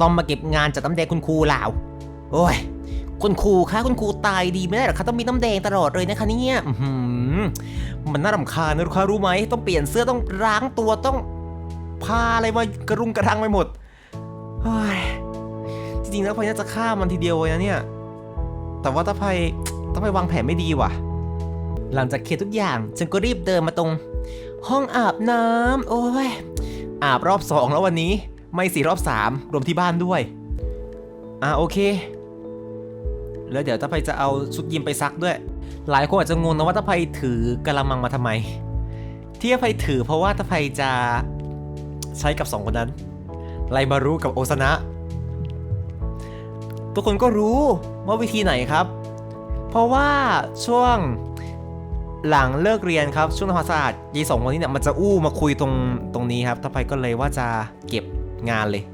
ต้องมาเก็บงานจากน้ำแดงคุณครูเหล่าโอ้ย คุณครูคะคุณครูตายดีไม่ได้หรอกคะต้องมีน้ำแดงตลอดเลยนะคะเนี่ยอื้อหือมันน่ารำคาญนะลูกค้ารู้ไหมต้องเปลี่ยนเสื้อต้องล้างตัวต้องพาอะไรมากระรุงกระทังไปหมดเฮ้ยจริงๆแล้วพายน่าจะฆ่ามันทีเดียวเลยนะเนี่ย แต่ว่าถ้าพายต้องไปวางแผนไม่ดีว่ะ หลังจากเคลียร์ทุกอย่างฉันก็รีบเดินมาตรง ห้องอาบน้ำโอ้ยอาบรอบสองแล้ววันนี้ ไม่สี่รอบสามรวมที่บ้านด้วย อ่าโอเค แล้วเดี๋ยวตาไพจะเอาชุดยิมไปซักด้วย หลายคนอาจจะงงนะว่าตาไพถือกระมังมาทำไม ที่ตาไพถือเพราะว่าตาไพจะใช้กับสองคนนั้นไลมารุกับโอซานะ ทุกคนก็รู้ว่าวิธีไหนครับ เพราะว่าช่วงหลังเลิกเรียนครับช่วงทำความสะอาดยายสองคนนี้เนี่ยมันจะอู้มาคุยตรงตรงนี้ครับตาไพก็เลยว่าจะเก็บ งานเลย